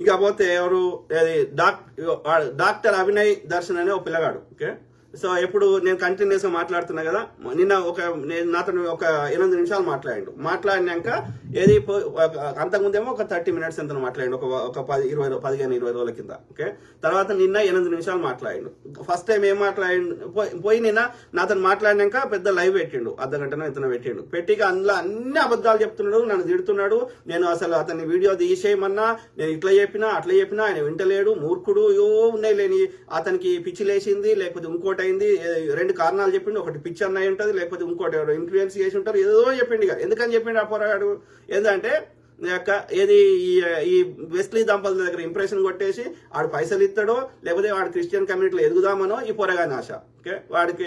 ఇకపోతే ఎవరు అది డాక్టర్ డాక్టర్ అభినయ్ దర్శన్ అనే ఒక పిల్లగాడు ఓకే సో ఎప్పుడు నేను కంటిన్యూస్గా మాట్లాడుతున్నా కదా నిన్న ఒక నేను నాతో ఒక ఎనిమిది నిమిషాలు మాట్లాడిండు మాట్లాడినాక ఏది పో- అంతకుముందేమో ఒక థర్టీ మినిట్స్ ఎంత మాట్లాడిండు. ఒక ఒక పది ఇరవై పదిహేను ఇరవై రోజుల కింద. ఓకే? తర్వాత నిన్న ఎనిమిది నిమిషాలు మాట్లాడిండు. ఫస్ట్ టైం ఏం మాట్లాడి పోయి- పోయి నిన్న నాతో మాట్లాడినాక పెద్ద లైవ్ పెట్టిండు. అర్ధ గంటనో ఇతను పెట్టిండు. పెట్టి అందులో అన్ని అబద్ధాలు చెప్తున్నాడు నన్ను తిడుతున్నాడు. నేను అసలు అతని వీడియో తీసేయమన్నా నేను ఇట్లా చెప్పినా అట్లా చెప్పినా ఆయన వింటలేడు మూర్ఖుడు యో ఉన్నాయి లేని అతనికి పిచ్చి లేచింది లేకపోతే ఇంకోటి అయింది రెండు కారణాలు చెప్పిండు. ఒకటి పిచ్చి అన్నయ్య ఉంటుంది లేకపోతే ఇంకోటి ఇన్ఫ్లుయెన్స్ చేసి ఉంటారు ఏదో చెప్పిండు ఇక. ఎందుకని చెప్పిండు ఆ పోరాడు ఏంటంటే యొక్క ఏది ఈ ఈ వెస్లీ దంపతుల దగ్గర ఇంప్రెషన్ కొట్టేసి ఆడు పైసలు ఇస్తాడో లేకపోతే వాడు క్రిస్టియన్ కమ్యూనిటీలో ఎదుగుదామనో ఈ పొరగాని ఆశ. ఓకే? వాడికి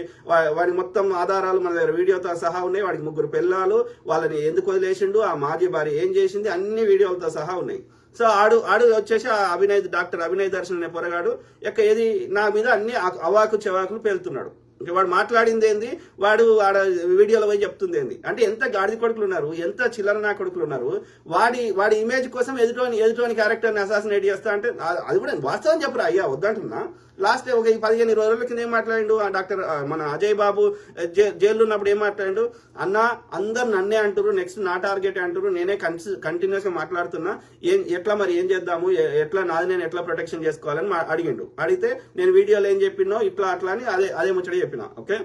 వాడి మొత్తం ఆధారాలు మన దగ్గర వీడియోతో సహా ఉన్నాయి. వాడికి ముగ్గురు పిల్లలు వాళ్ళని ఎందుకు వదిలేసిండు ఆ మాజీ భార్య ఏం చేసింది అన్ని వీడియోలతో సహా ఉన్నాయి. సో ఆడు ఆడు వచ్చేసి ఆ అభినయ్ డాక్టర్ అభినయ్ దర్శన్ అనే పొరగాడు యొక్క ఏది నా మీద అన్ని అవాకు చెవాకులు పేలుతున్నాడు. ఇంకా వాడు మాట్లాడింది ఏంది వాడు ఆడ వీడియోలో పోయి చెప్తుంది ఏంది అంటే ఎంత గాడిద కొడుకులు ఉన్నారు ఎంత చిల్లర నా కొడుకులు ఉన్నారు వాడి వాడి ఇమేజ్ కోసం ఎదుటోని ఎదుటోని క్యారెక్టర్ని అసాసినేట్ చేస్తా అంటే అది కూడా వాస్తవం చెప్పరా? అయ్యా వద్దంటున్నా. లాస్ట్ ఒక పదిహేను ఇరవై రోజుల కింద ఏం మాట్లాడిండు? ఆ డాక్టర్ మన అజయ్ బాబు జే జైల్లో ఉన్నప్పుడు ఏం మాట్లాడిండు? అన్న అందరు నన్నే అంటారు నెక్స్ట్ నా టార్గెట్ అంటారు నేనే కంటిన్యూస్గా మాట్లాడుతున్నా. ఏం ఎట్లా మరి ఏం చేద్దాము? ఎట్లా నాది నేను ఎట్లా ప్రొటెక్షన్ చేసుకోవాలని మా- అడిగిండు. అడిగితే నేను వీడియోలో ఏం చెప్పినో ఇట్లా అట్లా అని అదే అదే ముచ్చట చెప్పిన. ఓకే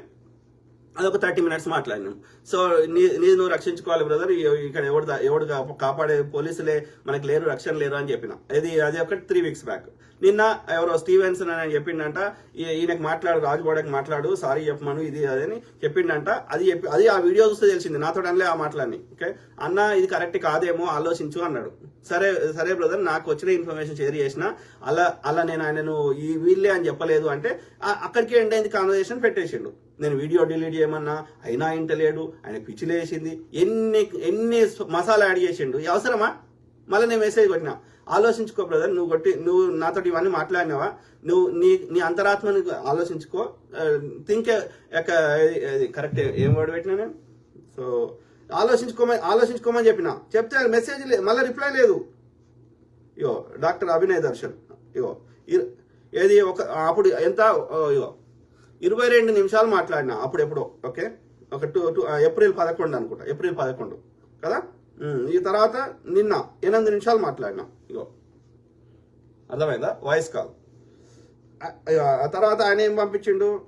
అదొక థర్టీ మినిట్స్ మాట్లాడినాం. సో నీ నీ నువ్వు రక్షించుకోవాలి బ్రదర్. ఇక్కడ ఎవడు ఎవడు కాపాడే పోలీసులే మనకి లేరు రక్షణ లేరు అని చెప్పిన. ఇది అది ఒకటి త్రీ వీక్స్ బ్యాక్. నిన్న ఎవరో స్టీవెన్సన్ అని చెప్పిండంట ఈయనకు ఈయనకి మాట్లాడు రాజుగోడకి మాట్లాడు సారీ చెప్పమను ఇది అది అని చెప్పిండంట. అది చెప్పి అది ఆ వీడియో చూస్తే తెలిసింది నాతో అనలే ఆ మాటలన్నీ. ఓకే? అన్న ఇది కరెక్ట్ కాదేమో ఆలోచించు అన్నాడు. సరే సరే బ్రదర్ నాకు వచ్చిన ఇన్ఫర్మేషన్ షేర్ చేసిన అలా అలా నేను ఆయనను ఈ వీళ్ళే అని చెప్పలేదు అంటే అక్కడికి ఎండ్ అయింది కాన్వర్జేషన్ పెట్టేసిండు. నేను వీడియో డిలీట్ చేయమన్నా అయినా ఇంటలేడు ఆయన పిచ్చిలేసింది ఎన్ని ఎన్ని మసాలా యాడ్ చేసిండు? అవసరమా? మళ్ళీ నేను మెసేజ్ కొట్టినా. ఆలోచించుకో బ్రదర్ నువ్వు కొట్టి నువ్వు నాతో ఇవన్నీ మాట్లాడినావా? నువ్వు నీ నీ అంతరాత్మని ఆలోచించుకో. థింక్ కరెక్ట్ ఏం వర్డ్ పెట్టినా నేను? సో ఆలోచించుకోమని ఆలోచించుకోమని చెప్పిన. చెప్తే మెసేజ్ మళ్ళీ రిప్లై లేదు. ఇగో డాక్టర్ అభినయ్ దర్శన్ ఇగో ఏది ఒక అప్పుడు ఎంత ఓ, ఇగో ఇరవై రెండు నిమిషాలు మాట్లాడినా అప్పుడు ఎప్పుడో ఓకే? ఒక టూ టూ ఏప్రిల్ పదకొండు అనుకుంటా ఏప్రిల్ పదకొండు కదా? ఈ తర్వాత నిన్న ఎనిమిది నిమిషాలు మాట్లాడినా ఇగో. అర్థమైందా? Voice call. ఆ- తర్వాత ఆయన ఏం పంపించిండు?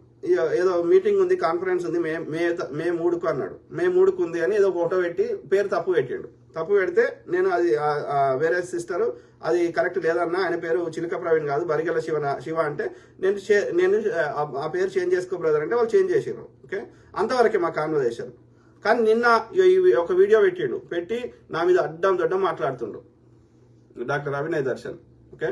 ఏదో మీటింగ్ ఉంది కాన్ఫరెన్స్ ఉంది మే మే మే మూడుకు అన్నాడు. మే మూడుకు ఉంది అని ఏదో ఫోటో పెట్టి పేరు తప్పు పెట్టిండు. తప్పు పెడితే నేను అది వేరే సిస్టర్ అది కరెక్ట్ లేదన్నా ఆయన పేరు చిలుక ప్రవీణ్ కాదు బరిగల శివ శివ అంటే నేను చే- నేను ఆ- పేరు చేంజ్ చేసుకో బ్రదర్ అంటే వాళ్ళు చేంజ్ చేసారు ఓకే? అంతవరకే మా కాన్వర్జేషన్ కానీ నిన్న ఈ ఒక వీడియో పెట్టిండు పెట్టి నా మీద అడ్డం దొడ్డం మాట్లాడుతుండు డాక్టర్ అభినయ్ దర్శన్ ఓకే?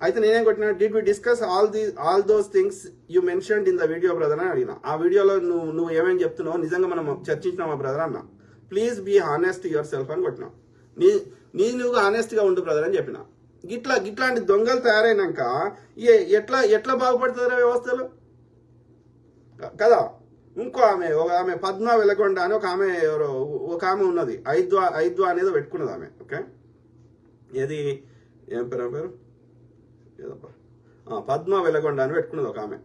అయితే నేనేం కొట్టినా did we discuss all the all those things you mentioned in the video brother అని అడిగిన. ఆ వీడియోలో నువ్వు నువ్వు ఏమేమి చెప్తున్నావు నిజంగా మనం చర్చించినామా బ్రదర్ అన్న. Please be honest yourself అని కొట్టినా. నీ నేను ఆనెస్ట్గా ఉండు బ్రదర్ అని చెప్పిన. గిట్లా గిట్లాంటి దొంగలు తయారైనాక ఏ- ఎట్లా ఎట్లా బాగుపడుతుందిరా వ్యవస్థలు? కదా? ఇంకో ఆమె ఒక ఆమె పద్మ వెలగొండ అని ఒక ఆమె ఎవరో ఒక ఆమె ఉన్నది. ఐద్వా ఐద్వా అనేది పెట్టుకున్నది ఆమె ఓకే? ఏది? ఏం పేరు పేరు? ఏదబ్బా? పద్మ వెలగొండ అని పెట్టుకున్నది ఒక ఆమె.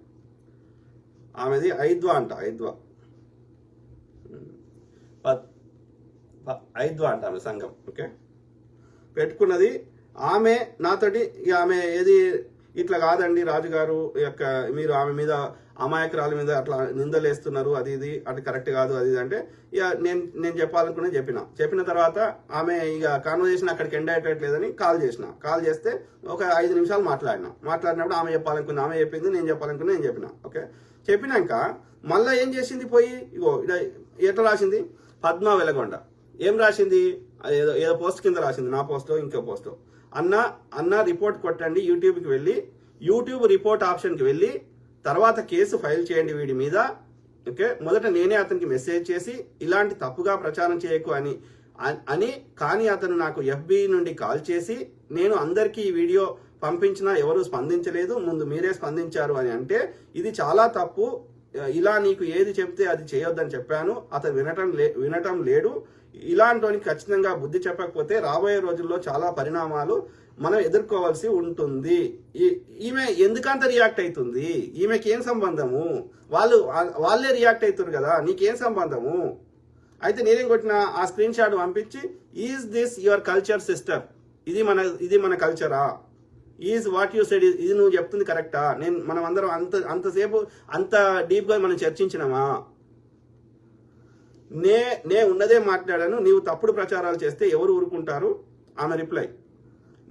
ఆమెది ఐద్వా అంట ఐద్వా. పద్- ఐద్వా అంట ఆమె సంఘం ఓకే? పెట్టుకున్నది. ఆమె నాతోటి ఇక ఆమె ఏది ఇట్లా కాదండి రాజుగారు. యొక్క మీరు ఆమె మీద అమాయకురాల మీద అట్లా నిందలేస్తున్నారు. అది ఇది అది కరెక్ట్ కాదు అది ఇది అంటే ఇక నేను నేను చెప్పాలనుకునే చెప్పిన. చెప్పిన తర్వాత ఆమె ఇక కాన్వర్జేషన్ అక్కడికి ఎండ్ అయ్యేటట్లేదని కాల్ చేసిన. కాల్ చేస్తే ఒక ఐదు నిమిషాలు మాట్లాడిన. మాట్లాడినప్పుడు ఆమె చెప్పాలనుకుంది. ఆమె చెప్పింది నేను చెప్పాలనుకున్నా నేను చెప్పిన. ఓకే? చెప్పినాక మళ్ళీ ఏం చేసింది పోయి? ఇగో ఇడ ఎట్లా రాసింది? పద్మ వెలగొండ. ఏం రాసింది? ఏదో ఏదో పోస్ట్ కింద రాసింది. నా పోస్టో ఇంకో పోస్టో. అన్న అన్న రిపోర్ట్ కొట్టండి యూట్యూబ్కి వెళ్ళి యూట్యూబ్ రిపోర్ట్ ఆప్షన్కి వెళ్ళి తర్వాత కేసు ఫైల్ చేయండి వీడి మీద. ఓకే? మొదట నేనే అతనికి మెసేజ్ చేసి ఇలాంటి తప్పుగా ప్రచారం చేయకు అని అని కానీ అతను నాకు ఎఫ్బి నుండి కాల్ చేసి నేను అందరికీ ఈ వీడియో పంపించినా ఎవరు స్పందించలేదు ముందు మీరే స్పందించారు అని అంటే ఇది చాలా తప్పు. ఇలా నీకు ఏది చెప్తే అది చేయొద్దని చెప్పాను అతను వినటం లే వినటం లేడు. ఇలాంటి ఖచ్చితంగా బుద్ధి చెప్పకపోతే రాబోయే రోజుల్లో చాలా పరిణామాలు మనం ఎదుర్కోవాల్సి ఉంటుంది. ఈ- ఈమె ఎందుకంత రియాక్ట్ అవుతుంది ఈమెకి ఏం సంబంధము? వాళ్ళు వాళ్ళే రియాక్ట్ అవుతారు కదా నీకేం సంబంధము? అయితే నేనేం కొట్టిన ఆ స్క్రీన్ షాట్ పంపించి is this your culture sister? ఇది మన ఇది మన కల్చరా? ఈజ్ వాట్ యూ సెడ్ ఇది నువ్వు చెప్తుంది కరెక్టా నేను మనం అందరం అంత అంతసేపు అంత డీప్గా మనం చర్చించినామా? నే నే ఉన్నదే మాట్లాడాను నీవు తప్పుడు ప్రచారాలు చేస్తే ఎవరు ఊరుకుంటారు? ఆమె రిప్లై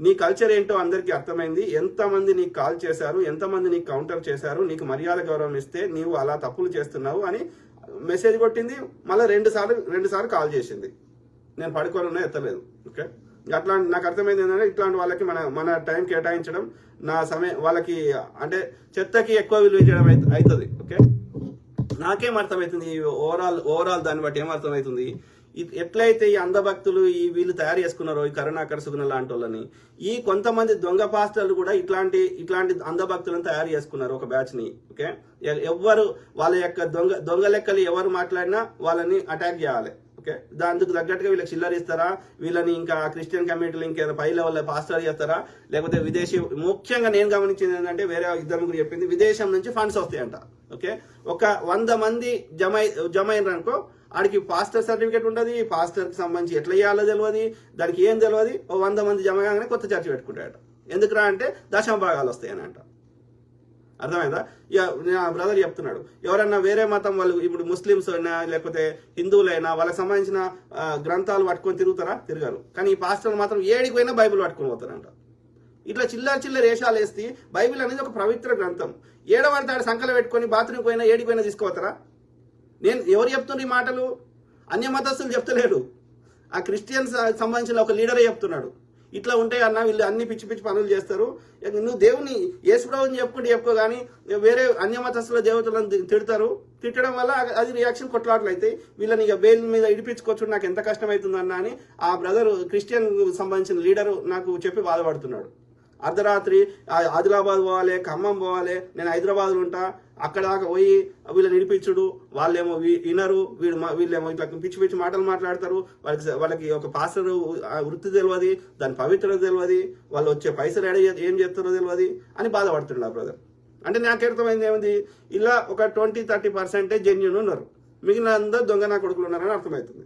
నీ కల్చర్ ఏంటో అందరికీ అర్థమైంది. ఎంతమంది నీకు కాల్ చేశారు ఎంతమంది నీకు కౌంటర్ చేశారు నీకు మర్యాద గౌరవం ఇస్తే నీవు అలా తప్పులు చేస్తున్నావు అని మెసేజ్ కొట్టింది. మళ్ళీ రెండు సార్లు రెండు సార్లు కాల్ చేసింది. నేను పడుకోవాలన్నా ఎత్తలేదు. ఓకే అట్లా నాకు అర్థమైంది ఏంటంటే ఇట్లాంటి వాళ్ళకి మన మన టైం కేటాయించడం నా సమయం వాళ్ళకి అంటే చెత్తకి ఎక్కువ విలువ చేయడం అవుతుంది ఓకే? నాకేం అర్థమవుతుంది ఈ ఓవరాల్ ఓవరాల్ దాన్ని బట్టి ఏం అర్థమవుతుంది ఎట్లయితే ఈ అంధభక్తులు ఈ వీళ్ళు తయారు చేసుకున్నారో ఈ కరోనా ఆకర్షకున్న లాంటి వాళ్ళని ఈ కొంతమంది దొంగ పాస్టర్లు కూడా ఇట్లాంటి ఇట్లాంటి అంధభక్తులను తయారు చేసుకున్నారు ఒక బ్యాచ్ని ఓకే? ఎవ్వరు వాళ్ళ యొక్క దొంగ దొంగ లెక్కలు ఎవరు మాట్లాడినా వాళ్ళని అటాక్ చేయాలి. ఓకే? దానికి తగ్గట్టుగా వీళ్ళకి చిల్లర ఇస్తారా? వీళ్ళని ఇంకా క్రిస్టియన్ కమ్యూనిటీలు ఇంకేదో పై లెవెల్ పాస్టర్ చేస్తారా? లేకపోతే విదేశీ ముఖ్యంగా నేను గమనించింది ఏంటంటే వేరే ఇద్దరు ముగ్గురు చెప్పింది విదేశం నుంచి ఫండ్స్ వస్తాయంట. ఓకే? ఒక వంద మంది జమ జమ అయినారు అనుకో ఆడికి పాస్టర్ సర్టిఫికేట్ ఉండదు పాస్టర్కి సంబంధించి ఎట్లా చేయాలో తెలియదు దానికి ఏం తెలియదు ఓ వంద మంది జమ కాగానే కొత్త చర్చ పెట్టుకుంటాడట ఎందుకురా అంటే దశమ భాగాలు వస్తాయని అంట అర్థమైందా? ఇక నా బ్రదర్ చెప్తున్నాడు. ఎవరన్నా వేరే మతం వాళ్ళు ఇప్పుడు ముస్లిమ్స్ అయినా లేకపోతే హిందువులైనా వాళ్ళకి సంబంధించిన గ్రంథాలు పట్టుకొని తిరుగుతారా? తిరగరు. కానీ ఈ పాస్టర్లు మాత్రం ఏడికి పోయినా బైబిల్ పట్టుకొని పోతారంట. ఇట్లా చిల్లర చిల్లర వేషాలు వేస్తే బైబిల్ అనేది ఒక పవిత్ర గ్రంథం. ఏడవంటే ఆడ సంకలు పెట్టుకొని బాత్రూమ్కి పోయినా ఏడికి పోయినా తీసుకోవతారా నేను ఎవరు చెప్తున్నారు ఈ మాటలు? అన్య మతస్థులు చెప్తలేడు ఆ క్రిస్టియన్స్ సంబంధించిన ఒక లీడరే చెప్తున్నాడు. ఇట్లా ఉంటాయి అన్న వీళ్ళు అన్ని పిచ్చి పిచ్చి పనులు చేస్తారు. నువ్వు దేవుని యేసుప్రభుని చెప్పుకుంటే చెప్పుకో కానీ వేరే అన్యమతస్థుల దేవతలను తిడతారు. తిట్టడం వల్ల అది- రియాక్షన్ కొట్లాట్లయితే వీళ్ళని ఇక బెయిల్ మీద ఇడిపించుకోవచ్చు నాకు ఎంత కష్టమవుతుందన్నా అని ఆ బ్రదర్ క్రిస్టియన్ సంబంధించిన లీడరు నాకు చెప్పి బాధపడుతున్నాడు. అర్ధరాత్రి ఆదిలాబాద్ పోవాలి ఖమ్మం పోవాలి నేను హైదరాబాద్లో ఉంటా అక్కడ దాకా పోయి వీళ్ళని వినిపించుడు వాళ్ళేమో వీ- వినరు వీడు వీళ్ళేమో ఇట్లా పిచ్చి పిచ్చి మాటలు మాట్లాడతారు వాళ్ళకి వాళ్ళకి ఒక పాస్టర్ వృత్తి తెలియదు దాని పవిత్రత తెలియదు వాళ్ళు వచ్చే పైసలు ఎడ ఏం చేస్తారో తెలియదు అని బాధపడుతున్నాడు బ్రదర్. అంటే నాకు అర్థమైంది ఏమిటి? ఇలా ఒక ట్వంటీ థర్టీ పర్సెంటే జెన్యున్ ఉన్నారు. మిగిలిన అందరూ దొంగ నా కొడుకులు ఉన్నారని అర్థమవుతుంది.